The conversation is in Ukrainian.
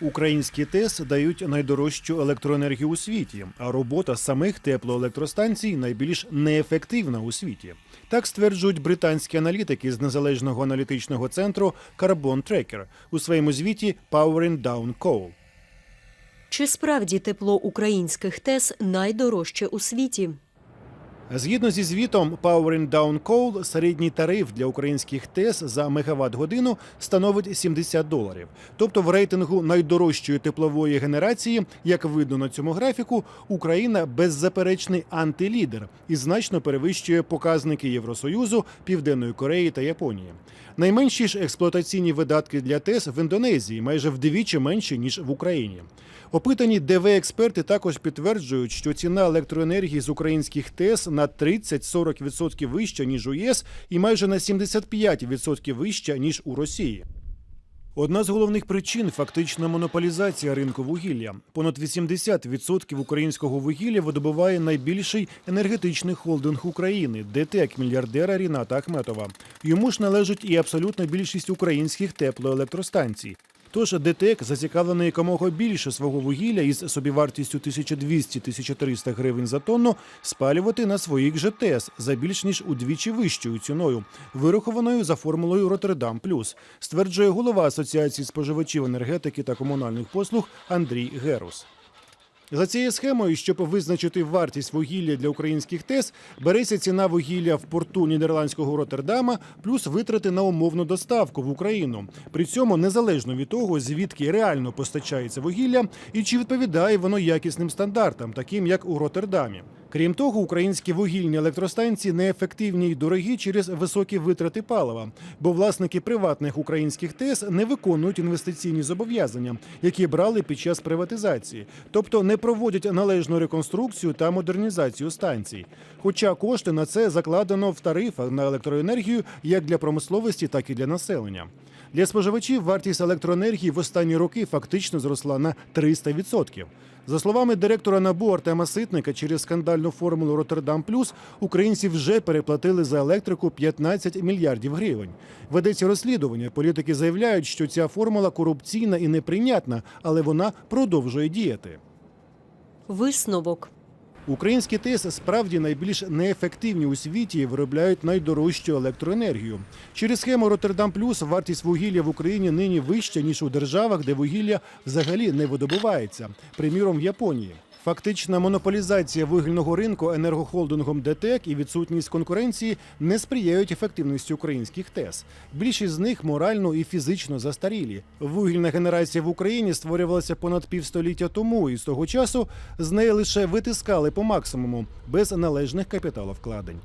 Українські ТЕС дають найдорожчу електроенергію у світі, а робота самих теплоелектростанцій найбільш неефективна у світі. Так стверджують британські аналітики з незалежного аналітичного центру Carbon Tracker у своєму звіті Powering Down Coal. Чи справді тепло українських ТЕС найдорожче у світі? Згідно зі звітом Powering Down Coal, середній тариф для українських ТЕС за мегаватт годину становить 70 доларів. Тобто в рейтингу найдорожчої теплової генерації, як видно на цьому графіку, Україна беззаперечний антилідер і значно перевищує показники Євросоюзу, Південної Кореї та Японії. Найменші ж експлуатаційні видатки для ТЕС в Індонезії майже вдвічі менші ніж в Україні. Опитані ДВ-експерти також підтверджують, що ціна електроенергії з українських ТЕС на 30-40% вища, ніж у ЄС, і майже на 75% вища, ніж у Росії. Одна з головних причин фактична монополізація ринку вугілля. Понад 80% українського вугілля видобуває найбільший енергетичний холдинг України ДТЕК мільярдера Ріната Ахметова. Йому ж належить і абсолютна більшість українських теплоелектростанцій. Тож ДТЕК зацікавлений якомога більше свого вугілля із собівартістю 1200-1300 гривень за тонну спалювати на своїх же ТЕС за більш ніж удвічі вищою ціною, вирахованою за формулою Роттердам Плюс, стверджує голова Асоціації споживачів енергетики та комунальних послуг Андрій Герус. За цією схемою, щоб визначити вартість вугілля для українських ТЕС, береться ціна вугілля в порту нідерландського Роттердама плюс витрати на умовну доставку в Україну. При цьому незалежно від того, звідки реально постачається вугілля і чи відповідає воно якісним стандартам, таким як у Роттердамі. Крім того, українські вугільні електростанції неефективні й дорогі через високі витрати палива, бо власники приватних українських ТЕС не виконують інвестиційні зобов'язання, які брали під час приватизації, тобто не проводять належну реконструкцію та модернізацію станцій. Хоча кошти на це закладено в тарифах на електроенергію як для промисловості, так і для населення. Для споживачів вартість електроенергії в останні роки фактично зросла на 300%. За словами директора НАБУ Артема Ситника, через скандальну формулу Роттердам Плюс українці вже переплатили за електрику 15 мільярдів гривень. Ведеться розслідування. Політики заявляють, що ця формула корупційна і неприйнятна, але вона продовжує діяти. Висновок. Українські ТЕС справді найбільш неефективні у світі і виробляють найдорожчу електроенергію. Через схему Роттердам Плюс вартість вугілля в Україні нині вища ніж у державах, де вугілля взагалі не видобувається, приміром в Японії. Фактична монополізація вугільного ринку енергохолдингом ДТЕК і відсутність конкуренції не сприяють ефективності українських ТЕС. Більшість з них морально і фізично застарілі. Вугільна генерація в Україні створювалася понад півстоліття тому, і з того часу з неї лише витискали по максимуму без належних капіталовкладень.